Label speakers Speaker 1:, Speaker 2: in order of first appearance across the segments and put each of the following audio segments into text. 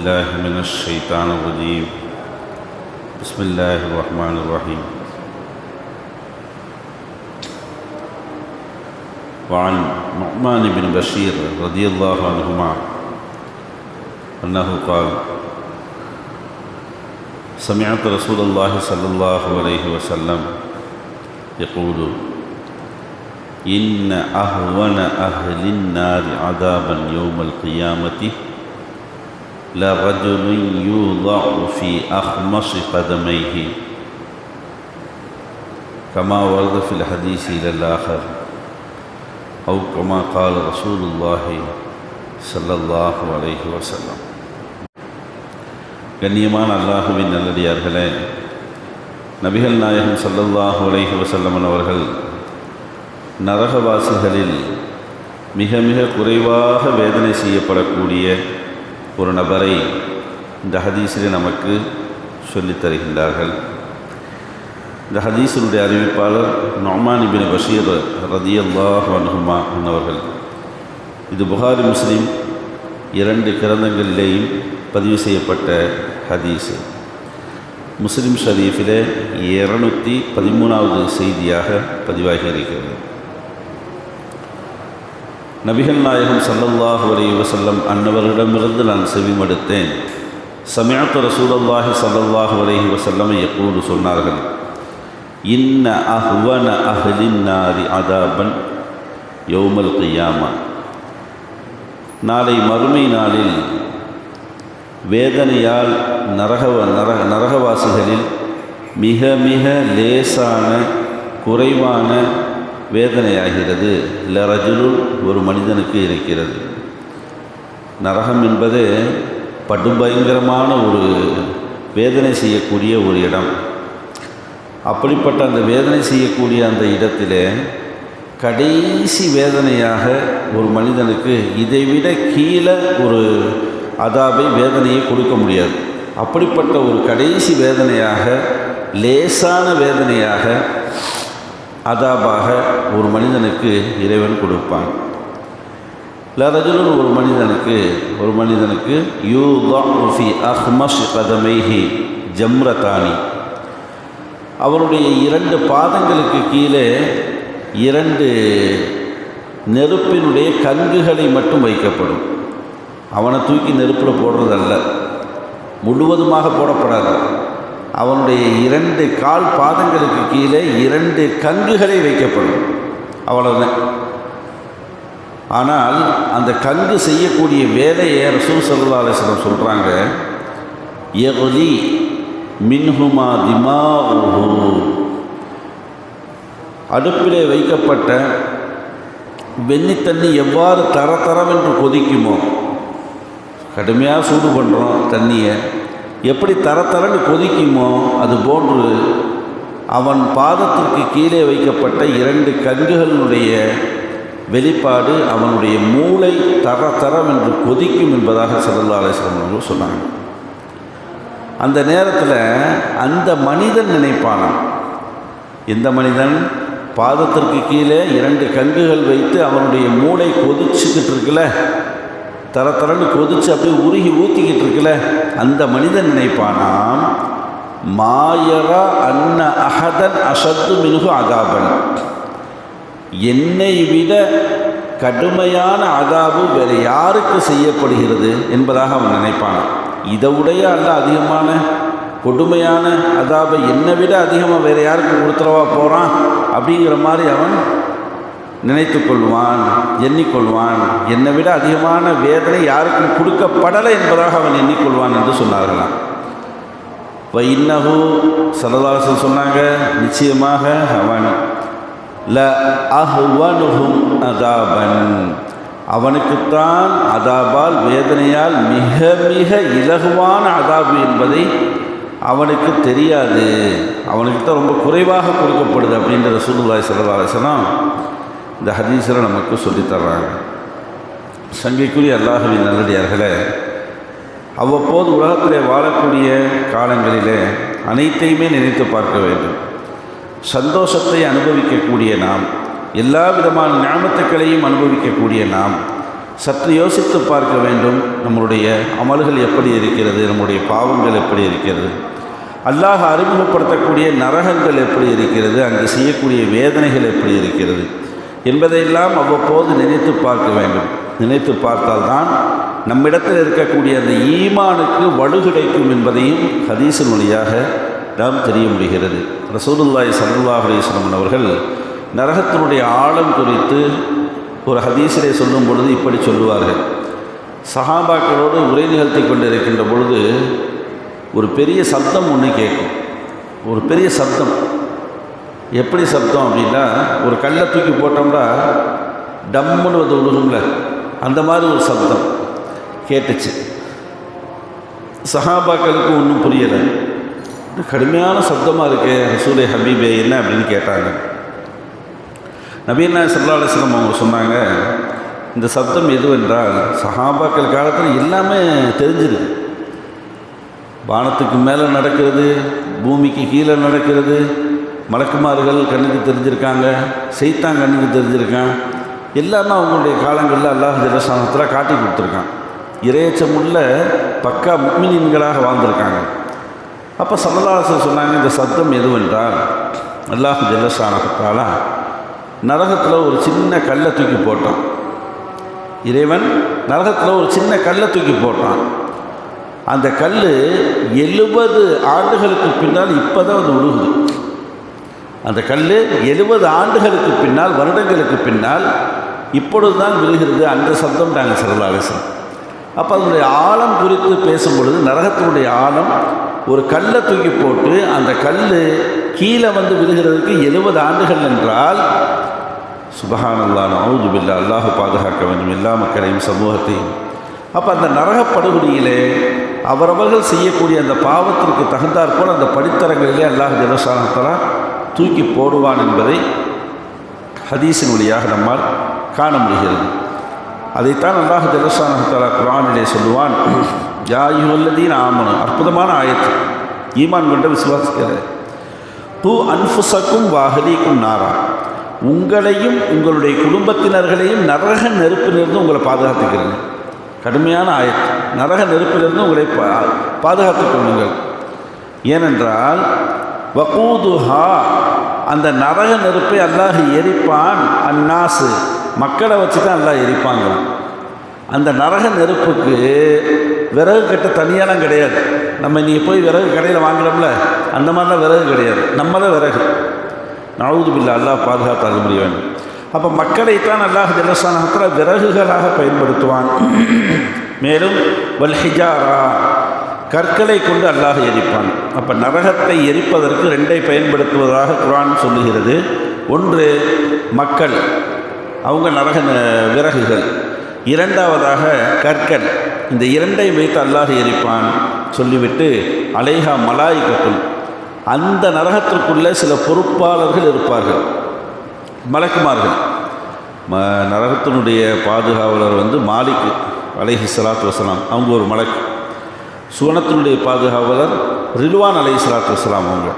Speaker 1: الله من الشيطان الرجيم. بسم الله الرحمن الرحيم. وعن نعمان بن بشير رضي الله عنهما أنه قال سمعت رسول الله صلى الله عليه وسلم يقول إن أهون أهل النار عذابا يوم القيامة لرجل يوضع في أخمص قدميه كما ورد في الحديث إلى الآخر أو كما قال رسول الله صلى الله عليه وسلم கண்ணியமான அல்லாஹுவின் நல்லடியார்களே நபிகள் நாயகம் ஸல்லல்லாஹு அலைஹி வஸல்லம் அவர்கள் நரகவாசிகளில் மிக மிக குறைவாக வேதனை செய்யப்படக்கூடிய ஒரு நபரை இந்த ஹதீஸில் நமக்கு சொல்லித் தருகின்றார்கள். இந்த ஹதீஸினுடைய அறிவிப்பாளர் நொமான் இபின் பஷீர் ரதியல்லாஹ் அனுகுமா என்னவர்கள் இது புகாரி முஸ்லீம் இரண்டு கிரந்தங்களிலேயும் பதிவு செய்யப்பட்ட ஹதீஸு. முஸ்லீம் ஷரீஃபிலே இருநூற்றி பதிமூணாவது செய்தியாக பதிவாகி இருக்கிறது நபிகள் நாயகம் சல்லல்லாஹு அலி வசல்லம் அன்னவரிடமிருந்து நான் செவிமடுத்தேன். சமயத்து ரசூலல்லாஹி சல்லல்லாஹு அலைஹி வசல்லம் எப்போது சொன்னார்கள். இன்ன அஹ்வன அஹ்லின் நாரி அதாபன் யௌமல் கையாமா. நாளை மறுமை நாளில் வேதனையால் நரகவ நரக நரகவாசிகளில் மிக மிக லேசான குறைவான வேதனையாகிறது. லரஜுலுள் ஒரு மனிதனுக்கு இருக்கிறது. நரகம் என்பது படுபயங்கரமான ஒரு வேதனை செய்யக்கூடிய ஒரு இடம். அப்படிப்பட்ட அந்த வேதனை செய்யக்கூடிய அந்த இடத்திலே கடைசி வேதனையாக ஒரு மனிதனுக்கு இதைவிட கீழே ஒரு அதாபை வேதனையை கொடுக்க முடியாது. அப்படிப்பட்ட ஒரு கடைசி வேதனையாக லேசான வேதனையாக அதாபாக ஒரு மனிதனுக்கு இறைவன் கொடுப்பான். லரஜுலன் ஒரு மனிதனுக்கு ஒரு மனிதனுக்கு யூஃபி அஹ்மஷ் கதமைஹி ஜம்ரதானி. அவருடைய இரண்டு பாதங்களுக்கு கீழே இரண்டு நெருப்பினுடைய கங்குகளை மட்டும் வைக்கப்படும். அவனை தூக்கி நெருப்பில் போடுறதல்ல. முழுவதுமாக போடப்படாது. இரண்டு கால் பாதங்களுக்கு கீழே இரண்டு கங்குகளை வைக்கப்படும். அவ்வளோதான் ஆனால் அந்த கங்கு செய்யக்கூடிய வேலையை ரசூல் சல்லா அலிஸ்லம் சொல்கிறாங்க எவலி மின்ஹுமா திமா அடுப்பிலே வைக்கப்பட்ட வெண்ணி தண்ணி எவ்வாறு தர தரவென்று கொதிக்குமோ கடுமையாக சூடு பண்ணுறோம் தண்ணியை. எப்படி தர தரன்னு கொதிக்குமோ அது போன்று அவன் பாதத்திற்கு கீழே வைக்கப்பட்ட இரண்டு கங்குகளினுடைய வெளிப்பாடு அவனுடைய மூளை தர தரம் என்று கொதிக்கும் என்பதாக சல்லா அலிஸ்லாம் அவர்கள் சொன்னாங்க. அந்த நேரத்தில் அந்த மனிதன் நினைப்பானான் இந்த மனிதன்? பாதத்திற்கு கீழே இரண்டு கங்குகள் வைத்து அவனுடைய மூளை கொதிச்சுக்கிட்டு இருக்குல்ல? தர தரன்னு கொதிச்சு அப்படியே உருகி ஊற்றிக்கிட்டு இருக்குல்ல அந்த மனிதன் நினைப்பானாம் மாயரா அன்ன அகதன் அசத்து மினுகு அகாபன். என்னை விட கடுமையான அதாபு வேறு யாருக்கு செய்யப்படுகிறது என்பதாக அவன் நினைப்பான் இதை உடைய அல்ல அதிகமான கொடுமையான அதாபை என்னை விட அதிகமாக வேறு யாருக்கு கொடுத்துறவா போகிறான் அப்படிங்கிற மாதிரி அவன் நினைத்து கொள்வான் எண்ணிக்கொள்வான். என்னை விட அதிகமான வேதனை யாருக்கும் கொடுக்கப்படலை என்பதாக அவன் எண்ணிக்கொள்வான் என்று சொன்னார்களாம் இப்போ இன்னகு சரதாசன் சொன்னாங்க நிச்சயமாக அவன் ல அஹ்வனுஹும் அதாபன். அவனுக்குத்தான் அதாபால் வேதனையால் மிக மிக இலகுவான அதாபு என்பதை அவனுக்கு தெரியாது. அவனுக்கு தான் ரொம்ப குறைவாக கொடுக்கப்படுது அப்படின்ற சூழ்நிலை சல்லாசனம் இந்த ஹதீஸில் நமக்கு சொல்லித்தர்றாங்க சங்கைக்குரிய அல்லாஹுவின் நல்லடியார்களே அவ்வப்போது உலகத்திலே வாழக்கூடிய காலங்களிலே அனைத்தையுமே நினைத்து பார்க்க வேண்டும். சந்தோஷத்தை அனுபவிக்கக்கூடிய நாம் எல்லா விதமான ஞாபகத்துக்களையும் அனுபவிக்கக்கூடிய நாம் சற்று யோசித்து பார்க்க வேண்டும் நம்மளுடைய அமல்கள் எப்படி இருக்கிறது நம்முடைய பாவங்கள் எப்படி இருக்கிறது அல்லாஹ் அறிமுகப்படுத்தக்கூடிய நரகங்கள் எப்படி இருக்கிறது அங்கு செய்யக்கூடிய வேதனைகள் எப்படி இருக்கிறது என்பதையெல்லாம் அவ்வப்போது நினைத்து பார்க்க வேண்டும். நினைத்து பார்த்தால்தான் நம்மிடத்தில் இருக்கக்கூடிய அந்த ஈமானுக்கு வலு கிடைக்கும் என்பதையும் ஹதீஸின் வழியாக நாம் தெரிய முடிகிறது. ரசூலுல்லாய் சல்லாஹ் அலிஸ்லமன் அவர்கள் நரகத்தினுடைய ஆழம் குறித்து ஒரு ஹதீஸிலே சொல்லும் பொழுது இப்படி சொல்லுவார்கள். சஹாபாக்களோடு உரை நிகழ்த்தி கொண்டிருக்கின்ற பொழுது ஒரு பெரிய சப்தம் ஒன்று கேட்கும். ஒரு பெரிய சப்தம். எப்படி சப்தம் அப்படின்னா ஒரு கல்லை தூக்கி போட்டோம்னா டம்முன்னு வந்து விழுகும்ல அந்த மாதிரி ஒரு சப்தம் கேட்டுச்சு. சஹாபாக்களுக்கு ஒன்றும் புரியலை. கடுமையான சப்தமாக இருக்கு ரசூலை ஹபீபே என்ன அப்படின்னு கேட்டாங்க. நபீனா சல்லா அவங்க சொன்னாங்க இந்த சப்தம் எதுவென்றால் சஹாபாக்கள் காலத்தில் எல்லாமே தெரிஞ்சிருக்கு வானத்துக்கு மேலே நடக்கிறது பூமிக்கு கீழே நடக்கிறது மலக்குமார்கள் கண்ணுக்கு தெரிஞ்சிருக்காங்க செய்தான் கண்ணுக்கு தெரிஞ்சிருக்கான். எல்லாமே அவங்களுடைய காலங்களில் அல்லாஹ் ஜலசானத்தில் காட்டி கொடுத்துருக்கான். இறையச்சமுள்ள பக்கா முக்மினின்களாக வாழ்ந்திருக்காங்க. அப்போ சமதாசர் சொன்னாங்க இந்த சத்தம் எதுவென்றால் அல்லாஹ் ஜல்லசானத்தாலா நரகத்தில் ஒரு சின்ன கல்லை தூக்கி போட்டான். இறைவன் நரகத்தில் ஒரு சின்ன கல்லை தூக்கி போட்டான். அந்த கல் எழுபது ஆண்டுகளுக்கு பின்னால் இப்போ தான் வந்து விழுகுது அந்த கல் எழுபது ஆண்டுகளுக்கு பின்னால் வருடங்களுக்கு பின்னால் இப்பொழுது தான் விழுகிறது. அந்த சப்தம் நாங்கள் சரலாலேசன் அப்போ அதனுடைய ஆழம் குறித்து பேசும் பொழுது நரகத்தினுடைய ஆழம் ஒரு கல்லை தூக்கி போட்டு அந்த கல் கீழே வந்து விழுகிறதுக்கு எழுபது ஆண்டுகள் என்றால் சுபஹானல்லான அவுது பில்லா அல்லாஹ் பாதுகாக்க வேண்டும். எல்லா மக்களையும் சமூகத்தையும். அப்போ அந்த நரகப்படுகொடியிலே அவரவர்கள் செய்யக்கூடிய அந்த பாவத்திற்கு தகுந்தாற்போல் அந்த படித்தரங்களிலே அல்லாஹ் ஜலசானத்தலா தூக்கி போடுவான் என்பதை ஹதீஸின் வழியாக நம்மால் காண முடிகிறது. அதைத்தான் அல்லாஹ் ஜலசானத்தலா குரானிலே சொல்லுவான் யாயுல்லதீன் ஆமனு. அற்புதமான ஆயத்து. ஈமான் கொண்ட விசுவாசிக்கிற தூ அன்புசக்கும் வாகலிக்கும் நாரா. உங்களையும் உங்களுடைய குடும்பத்தினர்களையும் நரக நெருப்பிலிருந்து உங்களை பாதுகாத்துக்கிறீங்க கடுமையான ஆயத்து. நரக நெருப்பிலிருந்து உங்களை பா பாதுகாத்துக் கொள்ளுங்கள். ஏனென்றால் வகூதுஹா அந்த நரக நெருப்பை அல்லாஹ் எரிப்பான். அந்நாசு. மக்களை வச்சு தான் எல்லாம் எரிப்பாங்க அந்த நரக நெருப்புக்கு விறகு கட்ட தனியாலாம் கிடையாது. நம்ம இன்றைக்கி போய் விறகு கடையில் வாங்குகிறோம்ல அந்த மாதிரிலாம் விறகு கிடையாது. நம்ம தான் விறகு. நழுது பில்லா அல்லாஹ் பாதுகாத்தாக முடிய வேண்டும் அப்போ மக்களைத்தான் அல்லாஹ் ஜலசானத்தில் விறகுகளாக பயன்படுத்துவான். மேலும் வல்ஹிஜாரா கற்களை கொண்டு அல்லாஹ் எரிப்பான். அப்போ நரகத்தை எரிப்பதற்கு ரெண்டை பயன்படுத்துவதாக குரான் சொல்லுகிறது. ஒன்று மக்கள் அவங்க நரக விறகுகள். இரண்டாவதாக கற்கள். இந்த இரண்டை வைத்து அல்லாஹ் எரிப்பான் சொல்லிவிட்டு அலைஹா மலாய்கத்துள் அந்த நரகத்திற்குள்ளே சில பொறுப்பாளர்கள் இருப்பார்கள். மலக்குமார்கள். ம நரகத்தினுடைய பாதுகாவலர் வந்து மாலிக் அலைஹி சலாத் வசலாம் அவங்க ஒரு மலக்கு. சுவனத்தினுடைய பாதுகாவலர் ரில்வான் அலை சலாத்து இஸ்லாம் அவங்க.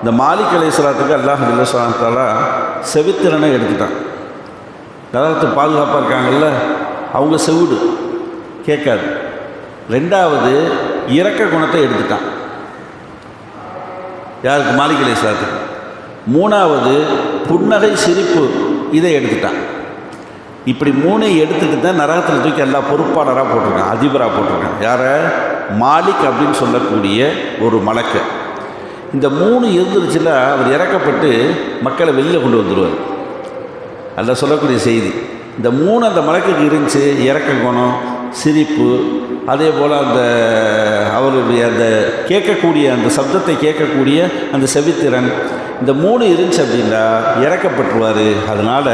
Speaker 1: இந்த மாலிக் அலை சலாத்துக்கு அல்லாஹ் இல்லசலாத்தாலா செவித்திறனை எடுத்துட்டான். நரகத்தை பாதுகாப்பாக இருக்காங்கல்ல அவங்க செவிடு கேட்காது. ரெண்டாவது இறக்க குணத்தை எடுத்துட்டான். யாருக்கு? மாலிக் அலை சலாத்துக்கு மூணாவது புன்னகை சிரிப்பு இதை எடுத்துட்டான். இப்படி மூணையும் எடுத்துட்டு தான் நரகத்தில் தூக்கி எல்லா பொறுப்பாளராக போட்டிருக்கான் அதிபராக போட்டிருக்கான். யாரை? மாலிக் அப்படின்னு சொல்லக்கூடிய ஒரு மலக்க. இந்த மூணு இருந்துருச்சுல அவர் இறக்கப்பட்டு மக்களை வெளியில் கொண்டு வந்துடுவார் அதில் சொல்லக்கூடிய செய்தி இந்த மூணு அந்த மலக்குக்கு இருந்துச்சு இறக்க குணம் சிரிப்பு அதே போல் அந்த அவருடைய அந்த கேட்கக்கூடிய அந்த சப்தத்தை கேட்கக்கூடிய அந்த செவித்திறன் இந்த மூணு இருந்துச்சு அப்படின்னா இறக்கப்பட்டுருவார். அதனால்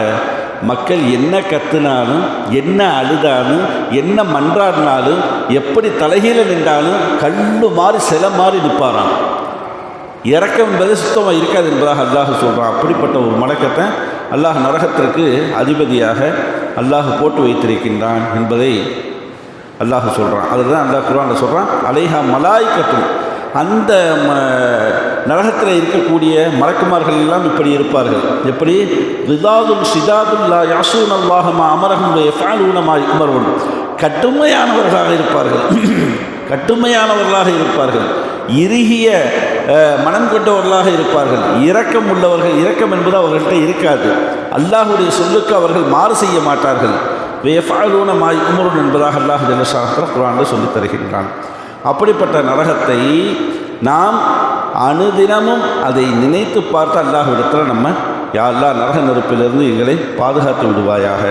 Speaker 1: மக்கள் என்ன கத்துனாலும் என்ன அழுதாலும் என்ன மன்றாடினாலும் எப்படி தலைகீழ நின்றாலும் கல்லு மாறி சில மாறி நிற்பாராம். இறக்கம் என்பது சுத்தமாக இருக்காது என்பதாக அல்லாஹ் சொல்கிறான் அப்படிப்பட்ட ஒரு மடக்கத்தை அல்லாஹ் நரகத்திற்கு அதிபதியாக அல்லாஹ் போட்டு வைத்திருக்கின்றான் என்பதை அல்லாஹ் சொல்கிறான் அதில் தான் அல்லாஹ் குரானில் சொல்கிறான் அலைஹா மலாய்க்கத்தும். அந்த ம நரகத்தில் இருக்கக்கூடிய மலக்குமார்கள் எல்லாம் இப்படி இருப்பார்கள். எப்படி? ரிதாதுல் லா யாசூன் அல்லாஹமா அமரகம் எஃபாலூனமாய் அமர்வன் கட்டுமையானவர்களாக இருப்பார்கள். கட்டுமையானவர்களாக இருப்பார்கள். இறுகிய மனம் கொண்டவர்களாக இருப்பார்கள். இரக்கம் உள்ளவர்கள் இரக்கம் என்பது அவர்கள்ட்ட இருக்காது. அல்லாஹுடைய சொல்லுக்கு அவர்கள் மாறு செய்ய மாட்டார்கள். வேஃபாலூன மாய் உமருன் என்பதாக அல்லாஹ் ஜலசாஸ்திர குரான் சொல்லித் தருகின்றான். அப்படிப்பட்ட நரகத்தை நாம் அனுதினமும் அதை நினைத்து பார்த்து அல்லாஹ்விடத்தில் நம்ம யாரெல்லாம் நரக நெருப்பிலிருந்து எங்களை பாதுகாத்து விடுவாயாக.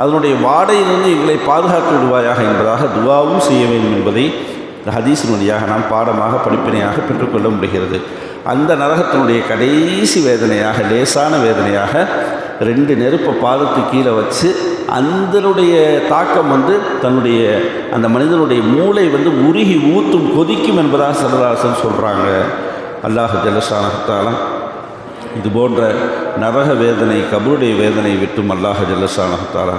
Speaker 1: அதனுடைய வாடையிலிருந்து எங்களை பாதுகாத்து விடுவாயாக என்பதாக துவாவும் செய்ய வேண்டும் என்பதை இந்த ஹதீஸின் வழியாக நாம் பாடமாக படிப்பினையாக பெற்றுக்கொள்ள முடிகிறது. அந்த நரகத்தினுடைய கடைசி வேதனையாக லேசான வேதனையாக ரெண்டு நெருப்பை பாதத்து கீழே வச்சு அந்தனுடைய தாக்கம் வந்து தன்னுடைய அந்த மனிதனுடைய மூளை வந்து உருகி ஊத்தும் கொதிக்கும் என்பதாக சரதாசன் சொல்கிறாங்க அல்லாஹ் ஜலசானகத்தாலாம் இது போன்ற நரக வேதனை கபருடைய வேதனை விட்டும் அல்லாஹ் ஜல்லஷானஹத்தாலா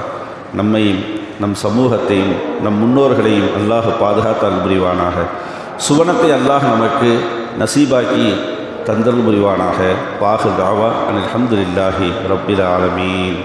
Speaker 1: நம்மையும் நம் சமூகத்தையும் நம் முன்னோர்களையும் அல்லாஹ் பாதுகாத்தால் புரிவானாக. சுவனத்தை அல்லாஹ் நமக்கு நசீபாக்கி தந்தல் புரிவானாக. பாகு தாவா அனில் அஹமதுல்லாஹி ரப்பில் ஆலமீன்.